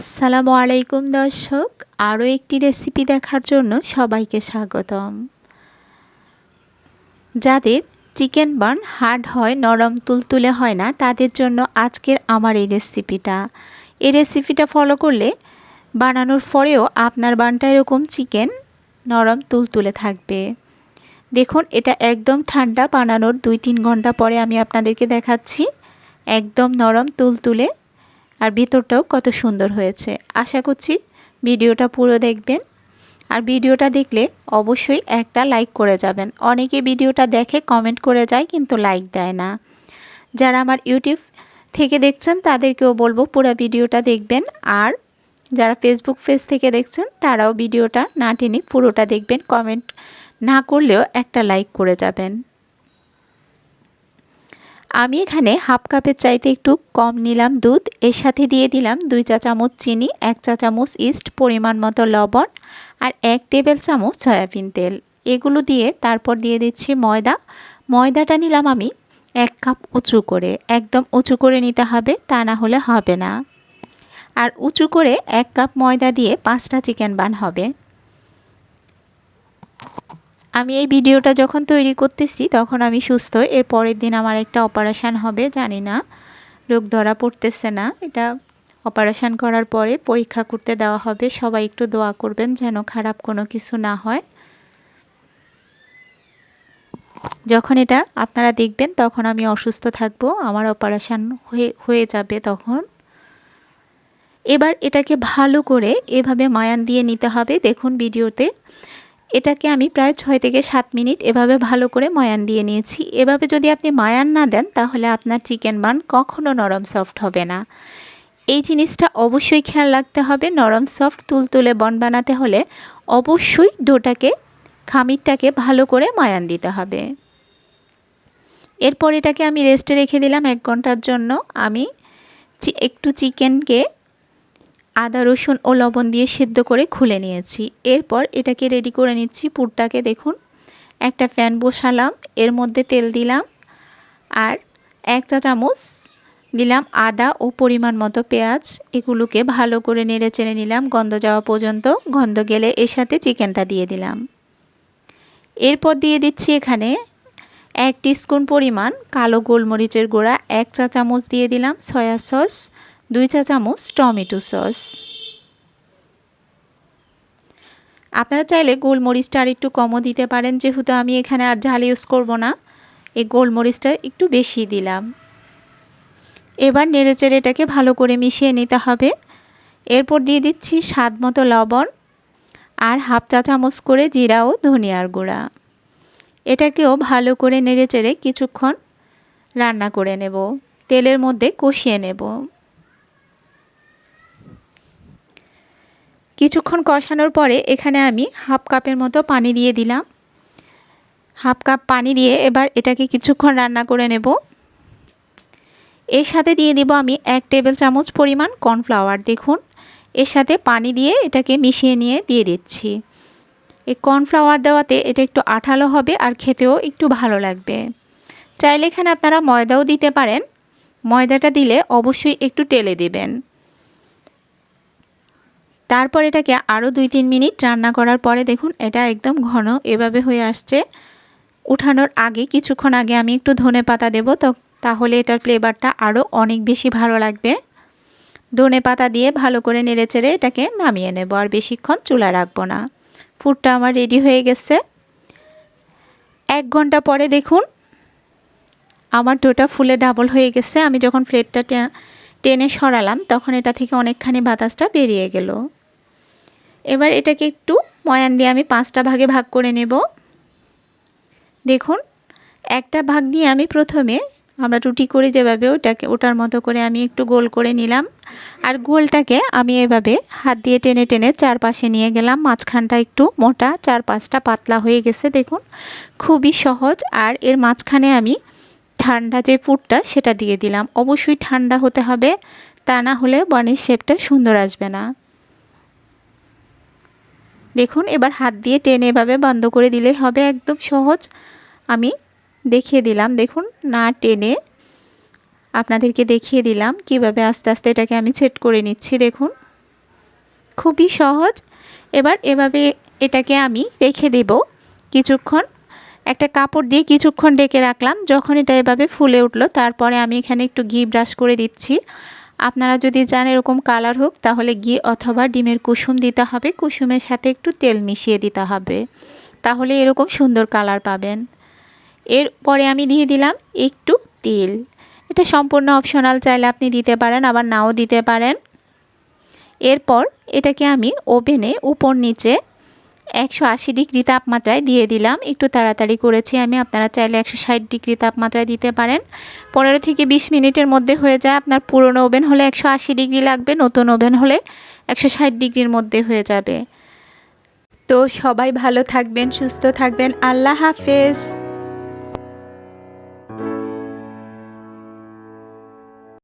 আসসালামু আলাইকুম দর্শক, আরও একটি রেসিপি দেখার জন্য সবাইকে স্বাগতম। যাদের চিকেন বার্ন হার্ড হয়, নরম তুলতুলে হয় না, তাদের জন্য আজকের আমার এই রেসিপিটা। এই রেসিপিটা ফলো করলে বানানোর পরেও আপনার বানটা এরকম চিকেন নরম তুলতুলে থাকবে। দেখুন, এটা একদম ঠান্ডা বানানোর দুই তিন ঘণ্টা পরে আমি আপনাদেরকে দেখাচ্ছি। একদম নরম তুলতুলে আর ভিতরটাও কত সুন্দর হয়েছে। আশা করছি ভিডিওটা পুরো দেখবেন। আর ভিডিওটা দেখলে অবশ্যই একটা লাইক করে যাবেন। অনেকে ভিডিওটা দেখে কমেন্ট করে যায়, কিন্তু লাইক দেয় না। যারা আমার ইউটিউব থেকে দেখছেন, তাদেরকেও বলব পুরো ভিডিওটা দেখবেন। আর যারা ফেসবুক পেজ থেকে দেখছেন, তারাও ভিডিওটা না টেনে পুরোটা দেখবেন। কমেন্ট না করলেও একটা লাইক করে যাবেন। আমি এখানে হাফ কাপের চাইতে একটু কম নিলাম দুধ। এর সাথে দিয়ে দিলাম দুই চা চামচ চিনি, এক চা চামচ ইস্ট, পরিমাণ মতো লবণ আর এক টেবিল চামচ সয়াবিন তেল। এগুলো দিয়ে তারপর দিয়ে দিচ্ছি ময়দা। ময়দাটা নিলাম আমি এক কাপ উঁচু করে। একদম উঁচু করে নিতে হবে, তা না হলে হবে না। আর উঁচু করে এক কাপ ময়দা দিয়ে পাঁচটা চিকেন বান হবে। আমি এই ভিডিওটা যখন তৈরি করতেছি, তখন আমি সুস্থ। এর পরের দিন আমার একটা অপারেশান হবে, জানি না। রোগ ধরা পড়তেছে না। এটা অপারেশান করার পরে পরীক্ষা করতে দেওয়া হবে। সবাই একটু দোয়া করবেন যেন খারাপ কোনো কিছু না হয়। যখন এটা আপনারা দেখবেন, তখন আমি অসুস্থ থাকব, আমার অপারেশান হয়ে হয়ে যাবে তখন। এবার এটাকে ভালো করে এভাবে মায়ান দিয়ে নিতে হবে। দেখুন ভিডিওতে। এটাকে আমি প্রায় ছয় থেকে সাত মিনিট এভাবে ভালো করে ময়ান দিয়ে নিয়েছি। এভাবে যদি আপনি মায়ান না দেন, তাহলে আপনার চিকেন বান কখনও নরম সফট হবে না। এই জিনিসটা অবশ্যই খেয়াল রাখতে হবে। নরম সফট তুলতুলে বন বানাতে হলে অবশ্যই ডোটাকে, খামিরটাকে ভালো করে মায়ান দিতে হবে। এরপর এটাকে আমি রেস্টে রেখে দিলাম এক ঘণ্টার জন্য। আমি একটু চিকেনকে আদা, রসুন ও লবণ দিয়ে সেদ্ধ করে খুলে নিয়েছি। এরপর এটাকে রেডি করে নিচ্ছি পুরটাকে, দেখুন। একটা ফ্যান বসালাম, এর মধ্যে তেল দিলাম আর এক চা চামচ দিলাম আদা ও পরিমাণ মতো পেঁয়াজ। এগুলোকে ভালো করে নেড়ে চেড়ে নিলাম গন্ধ যাওয়া পর্যন্ত। গন্ধ গেলে এর সাথে চিকেনটা দিয়ে দিলাম। এরপর দিয়ে দিচ্ছি এখানে এক স্পুন পরিমাণ কালো গোলমরিচের গুঁড়া, এক চা চামচ দিয়ে দিলাম সয়া সস দুই চা চামচ টমেটো সস। আপনারা চাইলে গোলমরিচটা আর একটু কমও দিতে পারেন, যেহেতু আমি এখানে আর ঝাল ইউজ করব না। এই গোলমরিচটা একটু বেশি দিলাম। এবার নেড়েচেড়ে এটাকে ভালো করে মিশিয়ে নিতে হবে। এরপর দিয়ে দিচ্ছি স্বাদ মতো লবণ আর হাফ চা চামচ করে জিরা ও ধনিয়ার গুঁড়া। এটাকেও ভালো করে নেড়েচেড়ে কিছুক্ষণ রান্না করে নেব। তেলের মধ্যে কষিয়ে নেব। কিছুক্ষণ কষানোর পরে এখানে আমি হাফ কাপের মতো পানি দিয়ে দিলাম। হাফ কাপ পানি দিয়ে এবার এটাকে কিছুক্ষণ রান্না করে নেব। এর সাথে দিয়ে দিব আমি এক টেবিল চামচ পরিমাণ কর্নফ্লাওয়ার। দেখুন, এর সাথে পানি দিয়ে এটাকে মিশিয়ে নিয়ে দিয়ে দিচ্ছি। এই কর্নফ্লাওয়ার দেওয়াতে এটা একটু আঠালো হবে আর খেতেও একটু ভালো লাগবে। চাইলে এখানে আপনারা ময়দাও দিতে পারেন। ময়দাটা দিলে অবশ্যই একটু টেলে দিবেন। তারপর এটাকে আরও দুই তিন মিনিট রান্না করার পরে দেখুন এটা একদম ঘন এভাবে হয়ে আসছে। উঠানোর আগে কিছুক্ষণ আগে আমি একটু ধনে পাতা দেবো, তো তাহলে এটার ফ্লেভারটা আরও অনেক বেশি ভালো লাগবে। ধনে পাতা দিয়ে ভালো করে নেড়ে চেড়ে এটাকে নামিয়ে নেব, আর বেশিক্ষণ চুলা রাখব না। ফুডটা আমার রেডি হয়ে গেছে। এক ঘণ্টা পরে দেখুন আমার ডোটা ফুলে ডাবল হয়ে গেছে। আমি যখন প্লেটটা টেনে সরালাম, তখন এটা থেকে অনেকখানি বাতাসটা বেরিয়ে গেল। এবার এটাকে একটু ময়ান দিয়ে আমি পাঁচটা ভাগে ভাগ করে নেব। দেখুন, একটা ভাগ নিয়ে আমি প্রথমে আমরা রুটি করে যেভাবে ওটাকে, ওটার মতো করে আমি একটু গোল করে নিলাম। আর গোলটাকে আমি এভাবে হাত দিয়ে টেনে টেনে চারপাশে নিয়ে গেলাম। মাঝখানটা একটু মোটা চার পাঁচটা পাতলা হয়ে গেছে, দেখুন। খুবই সহজ। আর এর মাঝখানে আমি ঠান্ডা যে ফুডটা সেটা দিয়ে দিলাম। অবশ্যই ঠান্ডা হতে হবে, তা না হলে বনের শেপটা সুন্দর আসবে না। দেখুন, এবার হাত দিয়ে টেনে এভাবে বন্ধ করে দিলেই হবে একদম সহজ। আমি দেখিয়ে দিলাম, দেখুন, না টেনে আপনাদেরকে দেখিয়ে দিলাম কীভাবে আস্তে আস্তে এটাকে আমি সেট করে নিচ্ছি, দেখুন। খুবই সহজ। এবার এভাবে এটাকে আমি রেখে দেব কিছুক্ষণ। একটা কাপড় দিয়ে কিছুক্ষণ ডেকে রাখলাম, যখন এটা এভাবে ফুলে উঠল, তারপরে আমি এখানে একটু ঘি ব্রাশ করে দিচ্ছি। আপনারা যদি চান এরকম কালার হোক, তাহলে ঘি অথবা ডিমের কুসুম দিতে হবে। কুসুমের সাথে একটু তেল মিশিয়ে দিতে হবে। তাহলে এরকম সুন্দর কালার পাবেন। এরপরে আমি দিয়ে দিলাম একটু তেল। এটা সম্পূর্ণ অপশনাল, চাইলে আপনি দিতে পারেন, আবার নাও দিতে পারেন। এরপর এটাকে আমি ওভেনে উপর নিচে একশো আশি ডিগ্রি তাপমাত্রায় দিয়ে দিলাম। একটু তাড়াতাড়ি করেছি আমি, আপনারা চাইলে একশো ষাট ডিগ্রি তাপমাত্রায় দিতে পারেন। পনেরো থেকে বিশ মিনিটের মধ্যে হয়ে যায়, আপনার পুরনো ওভেন হলে একশো আশি ডিগ্রি লাগবে, নতুন ওভেন হলে একশো ষাট ডিগ্রির মধ্যে হয়ে যাবে। তো সবাই ভালো থাকবেন, সুস্থ থাকবেন, আল্লাহ হাফেজ।